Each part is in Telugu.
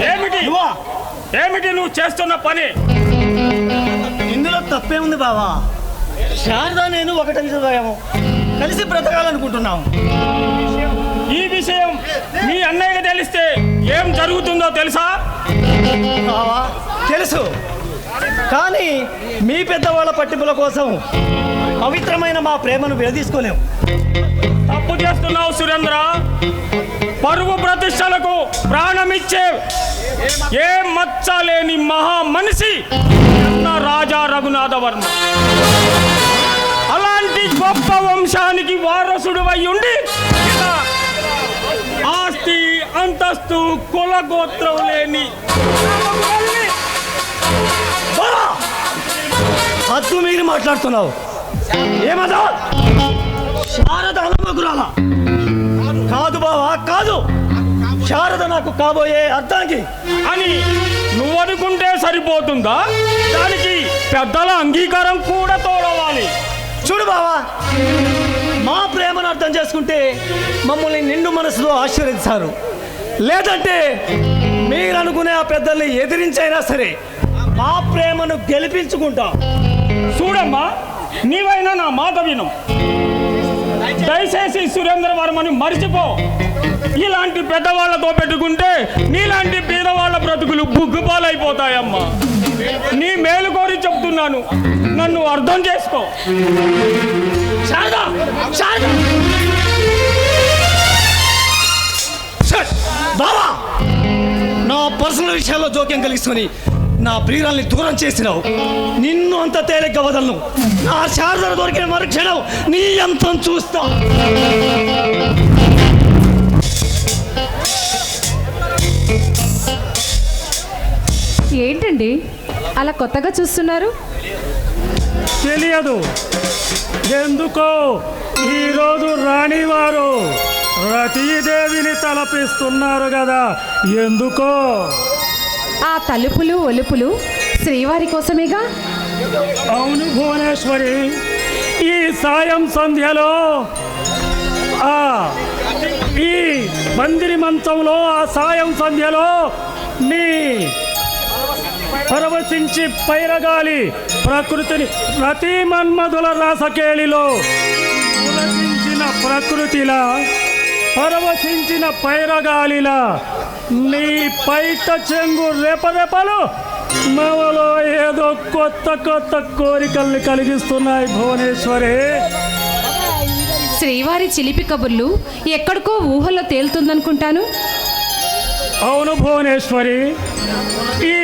ఏమిటి? ఏమిటి నువ్వు చేస్తున్న పని? ఇందులో తప్పే ఉంది బావా. శారదా నేను ఒకటి చదివాము. కలిసి బ్రతకాలనుకుంటున్నాము. ఈ విషయం మీ అన్నయ్యకి తెలిస్తే ఏం జరుగుతుందో తెలుసా? బావా తెలుసు. కానీ మీ పెద్దవాళ్ళ పట్టింపుల కోసం పవిత్రమైన మా ప్రేమను విడదీసుకోలేము తప్పు చేస్తున్నావు సురేంద్ర. పరువు ప్రతిష్టలకు ప్రాణమిచ్చే ఏ మచ్చ లేని మహా మనిషి రాజా రఘునాథ వర్మ అలాంటి గొప్ప వంశానికి వారసుడు ఉండి ఆస్తి అంతస్తు కుల గోత్రం లేని హద్దు మీరు మాట్లాడుతున్నావు. ఏమదా? శారద అనుమగురాల కాదు బావా కాదు. శారద నాకు కాబోయే అర్థానికి. అని నువ్వు అనుకుంటే సరిపోతుందా? దానికి పెద్దల అంగీకారం కూడా తోడవాలి చూడు బావా మా ప్రేమను అర్థం చేసుకుంటే మమ్మల్ని నిండు మనసులో ఆశీర్వదించారు లేదంటే మీరు అనుకునే ఆ పెద్దల్ని ఎదిరించైనా సరే మా ప్రేమను గెలిపించుకుంటాం చూడమ్మా నీవైనా నా మాట విను. దయచేసి సురేంద్ర వర్మని మర్చిపో. ఇలాంటి పెద్దవాళ్ళతో పెట్టుకుంటే నీలాంటి పేదవాళ్ళ బ్రతుకులు బుగ్గుపాలైపోతాయమ్మా. నీ మేలు కోరి చెప్తున్నాను. నన్ను అర్థం చేసుకో. బావా. నా పర్సనల్ విషయాల్లో జోక్యం కలిగిస్తుంది నా ప్రియురాల్ని దూరం చేసినావు. నిన్ను అంత తేలిగ్గా వదలను. నా శారద దొరికిన మరుక్షణం నీ అంతం చూస్తా. ఏంటండి? అలా కొత్తగా చూస్తున్నారు? తెలియదు. ఎందుకో ఈరోజు రాణివారు రతీదేవిని తలపిస్తున్నారు కదా. ఎందుకో? ఆ తలుపులు ఒలుపులు శ్రీవారి కోసమేగా? అవును భువనేశ్వరి ఈ సాయం సంధ్యలో ఆ ఈ మందిరి మంచంలో ఆ సాయం సంధ్యలో నీ పరవశించి పైరగాలి ప్రకృతిని ప్రతి మన్మధుల రాసకేళిలో ప్రకృతిలా పరవశించిన పైరగాలిలా నీ పైట చెంగు రెపరెపలు నవలో ఏదో కొత్త కొత్త కోరికల్ని కలిగిస్తున్నాయి భువనేశ్వరి. శ్రీవారి చిలిపి కబుర్లు ఎక్కడికో ఊహల్లో తేలుతుందనుకుంటాను. అవును భువనేశ్వరి ఈ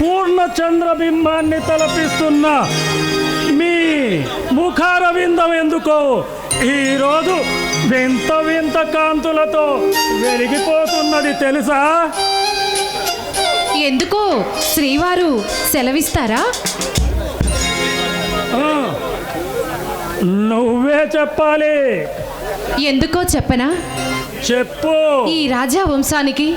పూర్ణ చంద్రబింబాన్ని తలపిస్తున్న మీ ముఖారవిందం ఎందుకో ఈరోజు వింత వింత కాంతులతో వెలిగిపోతున్నది తెలుసా? ఎందుకో శ్రీవారు సెలవిస్తారా? నువ్వే చెప్పాలి. ఎందుకో చెప్పనా? చెప్పు. ఈ రాజా వంశానికి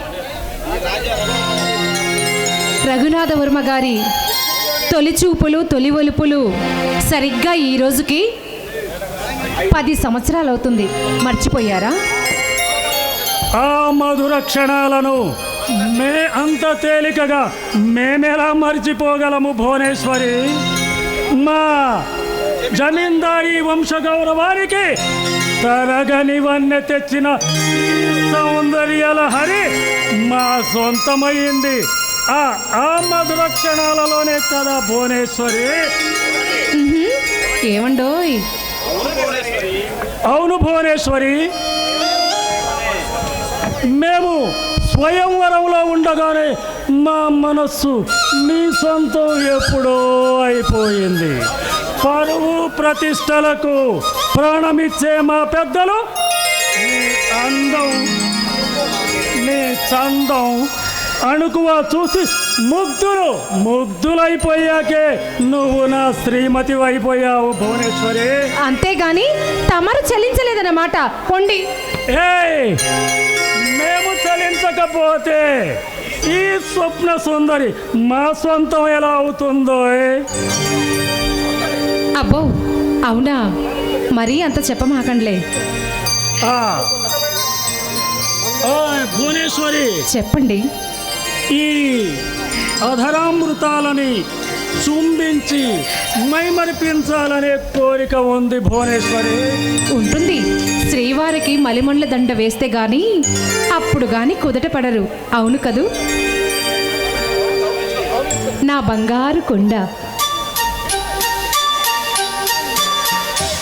రఘునాథవర్మ గారి తొలి చూపులు తొలి ఒలుపులు సరిగ్గా ఈ రోజుకి పది సంవత్సరాలు అవుతుంది. మర్చిపోయారా? ఆ మధుర క్షణాలను మే అంత తేలికగా మేమెలా మర్చిపోగలము భువనేశ్వరి? మా జమీందారీ వంశ గౌరవానికి తరగని వన్నె తెచ్చిన సౌందర్యాల హరి మా సొంతమైంది. ఆ ఆ మధుర క్షణాలలోనే కదా భువనేశ్వరి? ఏమండోయ్? అవును భువనేశ్వరి. మేము స్వయంవరంలో ఉండగానే మా మనస్సు మీ సొంతం ఎప్పుడో అయిపోయింది. పరువు ప్రతిష్టలకు ప్రాణమిచ్చే మా పెద్దలు అందం మీ చందం అణుకువ చూసి ముగ్ధులు ముగ్ధులైపోయాకే నువ్వు నా శ్రీమతి అయిపోయావు భువనేశ్వరి. అంతేగాని తమరు చెల్లించలేదన్నమాట పొండి. ఏయ్ మేము చలించకపోతే ఈ స్వప్న సుందరి మా సొంతం ఎలా అవుతుందో? అబ్బో అవునా? మరీ అంత చెప్పమాకండిలే. భువనేశ్వరి. చెప్పండి. ఈ అధరామృతాలని చుంబించి మైమరిపించాలనే కోరిక ఉంది భువనేశ్వరి. ఉంటుంది. శ్రీవారికి మలిమండ్ల దండ వేస్తే గాని అప్పుడు గాని కుదట పడరు. అవును కదూ? నా బంగారు కొండ.